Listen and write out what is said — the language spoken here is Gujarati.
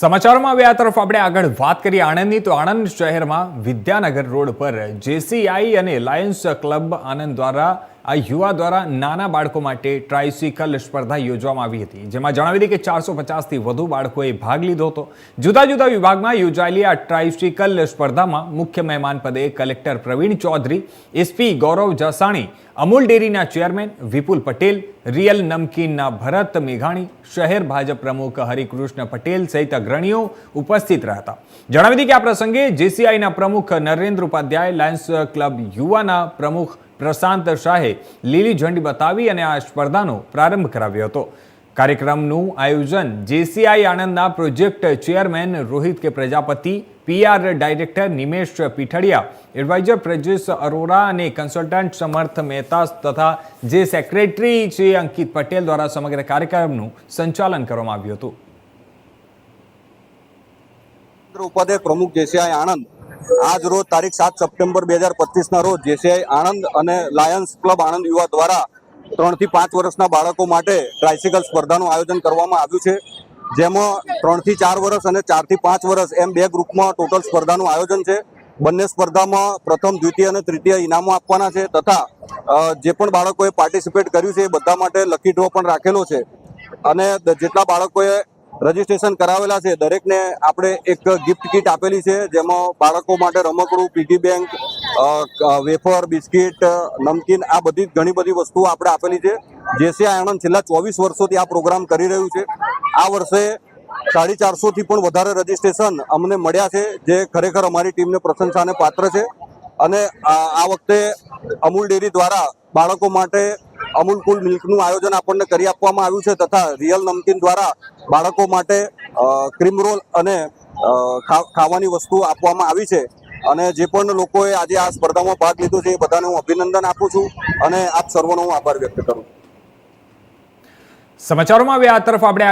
સમાચારોમાં હવે આ તરફ આપણે આગળ વાત કરીએ આણંદની. તો આણંદ શહેરમાં વિદ્યાનગર રોડ પર જેસીઆઈ અને લાયન્સ ક્લબ આનંદ દ્વારા આ યુવા દ્વારા નાના બાળકો માટે ટ્રાઇસિકલ સ્પર્ધા યોજવામાં આવી હતી, જેમાં જણાવી હતી કે ચારસો પચાસથી વધુ બાળકોએ ભાગ લીધો હતો. જુદા જુદા વિભાગમાં યોજાયેલી આ ટ્રાઇસિકલ સ્પર્ધામાં મુખ્ય મહેમાન પદે કલેક્ટર પ્રવીણ ચૌધરી એસપી ગૌરવ જસાણી, અમૂલ ડેરીના ચેરમેન વિપુલ પટેલ, રિયલ નમકીનના ભરત મેઘાણી, શહેર ભાજપ પ્રમુખ હરિકૃષ્ણ પટેલ સહિત અગ્રણીઓ ઉપસ્થિત રહ્યા હતા જણાવી હતી કે આ પ્રસંગે જેસીઆઈના પ્રમુખ નરેન્દ્ર ઉપાધ્યાય, લાયન્સ ક્લબ યુવાના પ્રમુખ પ્રશાંત શાહે લીલી ઝંડી બતાવી અને આ સ્પર્ધાનો પ્રારંભ કરાવ્યો હતો. કાર્યક્રમનું આયોજન JCI આણંદના project chairman Rohit K Prajapati, PR director Nimesh Pithadiya, adviser Prajesh Arora અને કન્સલ્ટન્ટ સમર્થ મહેતા તથા જે સેક્રેટરી છે અંકિત પટેલ દ્વારા સમગ્ર કાર્યક્રમનું સંચાલન કરવામાં આવ્યું હતું. ઉપાધ્યક્ષ પ્રમુખ જેસીઆઈ આણંદ આજ રોજ તારીખ સાત સપ્ટેમ્બર બે હજાર પચીસના રોજ જેસીઆઈ આણંદ અને લાયન્સ ક્લબ આણંદ યુવા દ્વારા ત્રણથી પાંચ વર્ષના બાળકો માટે ટ્રાઇસિકલ સ્પર્ધાનું આયોજન કરવામાં આવ્યું છે. જેમાં ત્રણથી ચાર વર્ષ અને ચારથી પાંચ વર્ષ એમ બે ગ્રુપમાં ટોટલ સ્પર્ધાનું આયોજન છે. બંને સ્પર્ધામાં પ્રથમ, દ્વિતીય અને તૃતીય ઇનામો આપવાના છે તથા જે પણ બાળકોએ પાર્ટિસિપેટ કર્યું છે એ બધા માટે લકી ડ્રો પણ રાખેલો છે. અને જેટલા બાળકોએ રજીસ્ટ્રેશન કરાવેલા છે. દરેકને આપણે એક ગિફ્ટ કીટ આપેલી છે, જેમાં બાળકો માટે રમકડું પીગી બેંક વેફર, બિસ્કિટ, નમકીન, આ બધી ઘણી બધી વસ્તુઓ આપણે આપેલી છે. જેસી આણંદ છેલ્લા ચોવીસ વર્ષોથી આ પ્રોગ્રામ કરી રહ્યું છે. આ વર્ષે સાડી ચારસોથી પણ વધારે રજીસ્ટ્રેશન અમને મળ્યા છે, જે ખરેખર અમારી ટીમને પ્રશંસાને પાત્ર છે. અને આ વખતે અમૂલ ડેરી દ્વારા બાળકો માટે અમૂલ કુલ મિલ્કનું આયોજન આપણને કરી આપવામાં આવ્યું છે તથા રિયલ નમકીન દ્વારા બાળકો માટે ક્રીમ રોલ અને ખાવાની વસ્તુ આપવામાં આવી છે. અને જે પણ લોકોએ આજે આ સ્પર્ધામાં ભાગ લીધો છે એ બધાને હું અભિનંદન આપું છું અને આપ સર્વનો હું આભાર વ્યક્ત કરું સમાચારોમાં હવે આ તરફ આપણે